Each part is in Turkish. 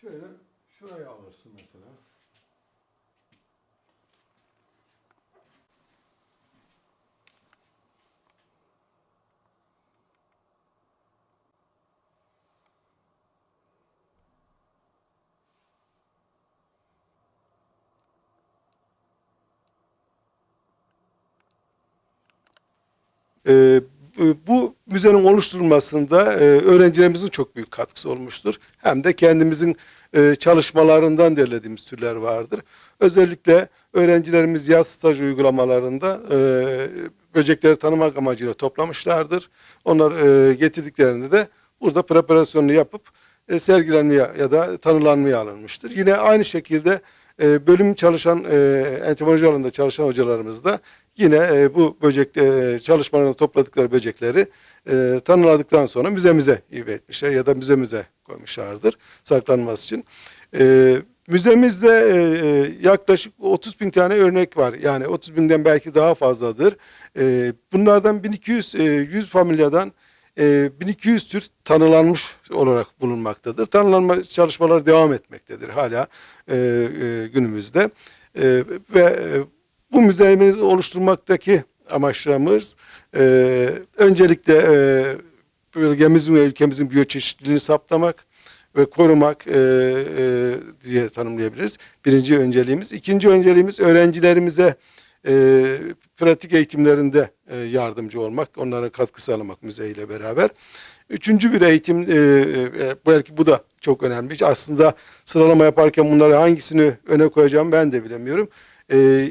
Şöyle şuraya alırsın mesela. Ee, bu- bu müzenin oluşturulmasında e, öğrencilerimizin çok büyük katkısı olmuştur. Hem de kendimizin e, çalışmalarından derlediğimiz türler vardır. Özellikle öğrencilerimiz yaz staj uygulamalarında e, böcekleri tanımak amacıyla toplamışlardır. Onlar e, getirdiklerinde de burada preparasyonunu yapıp e, sergilenmeye ya da tanılanmaya alınmıştır. Yine aynı şekilde e, bölüm çalışan, e, entomoloji alanında çalışan hocalarımız da yine e, bu böcek e, çalışmalarında topladıkları böcekleri e, tanıladıktan sonra müzemize hibe etmişler ya da müzemize koymuşlardır saklanması için. E, müzemizde e, e, yaklaşık 30 bin tane örnek var. Yani 30 binden belki daha fazladır. E, bunlardan 1200 e, 100 familyadan e, 1200 tür tanılanmış olarak bulunmaktadır. Tanılanma çalışmaları devam etmektedir hala e, e, günümüzde. E, ve e, bu müzemizi oluşturmaktaki amaçlarımız e, öncelikle e, bölgemizin ve ülkemizin biyoçeşitliliğini saptamak ve korumak e, e, diye tanımlayabiliriz. Birinci önceliğimiz. İkinci önceliğimiz öğrencilerimize e, pratik eğitimlerinde e, yardımcı olmak, onlara katkı sağlamak müzeyle beraber. Üçüncü bir eğitim, e, e, belki bu da çok önemli. Aslında sıralama yaparken bunları hangisini öne koyacağım ben de bilemiyorum. E,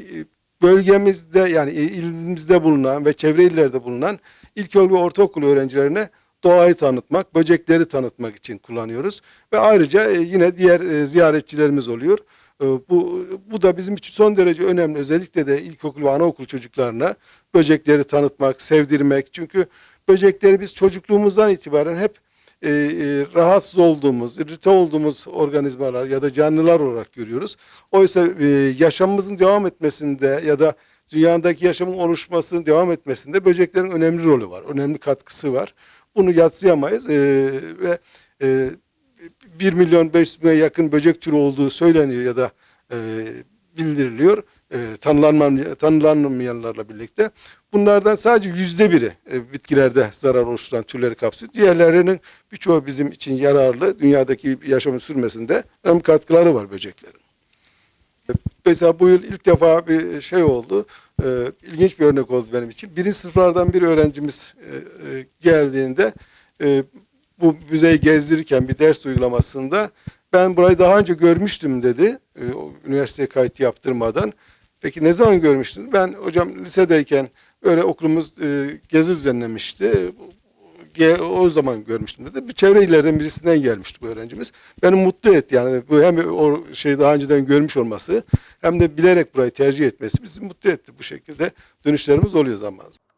bölgemizde yani ilimizde bulunan ve çevre illerde bulunan ilkokul ve ortaokul öğrencilerine doğayı tanıtmak, böcekleri tanıtmak için kullanıyoruz. Ve ayrıca e, yine diğer e, ziyaretçilerimiz oluyor. E, Bu, bu da bizim için son derece önemli. Özellikle de ilkokul ve anaokul çocuklarına böcekleri tanıtmak, sevdirmek. Çünkü böcekleri biz çocukluğumuzdan itibaren hep e, e, rahatsız olduğumuz, irite olduğumuz organizmalar ya da canlılar olarak görüyoruz. Oysa e, yaşamımızın devam etmesinde ya da dünyadaki yaşamın oluşmasının devam etmesinde böceklerin önemli rolü var, önemli katkısı var. Bunu yatsıyamayız e, ve e, 1 milyon 500 bine yakın böcek türü olduğu söyleniyor ya da e, bildiriliyor e, tanılanmayan, tanılanmayanlarla birlikte. Bunlardan sadece yüzde biri e, bitkilerde zarar oluşturan türleri kapsıyor. Diğerlerinin birçoğu bizim için yararlı, dünyadaki yaşamın sürmesinde önemli katkıları var böceklerin. E, Mesela bu yıl ilk defa bir şey oldu, e, ilginç bir örnek oldu benim için. Birinci sınıflardan bir öğrencimiz geldiğinde bu müzeyi gezdirirken bir ders uygulamasında ben burayı daha önce görmüştüm dedi. Üniversiteye kayıt yaptırmadan. Peki ne zaman görmüştün? Ben hocam lisedeyken öyle okulumuz e, gezi düzenlemişti. Ge- O zaman görmüştüm dedi. Bir çevre illerden birisinden gelmişti bu öğrencimiz. Beni mutlu etti yani bu hem o şeyi daha önceden görmüş olması hem de bilerek burayı tercih etmesi bizi mutlu etti. Bu şekilde dönüşlerimiz oluyor zaman zaman.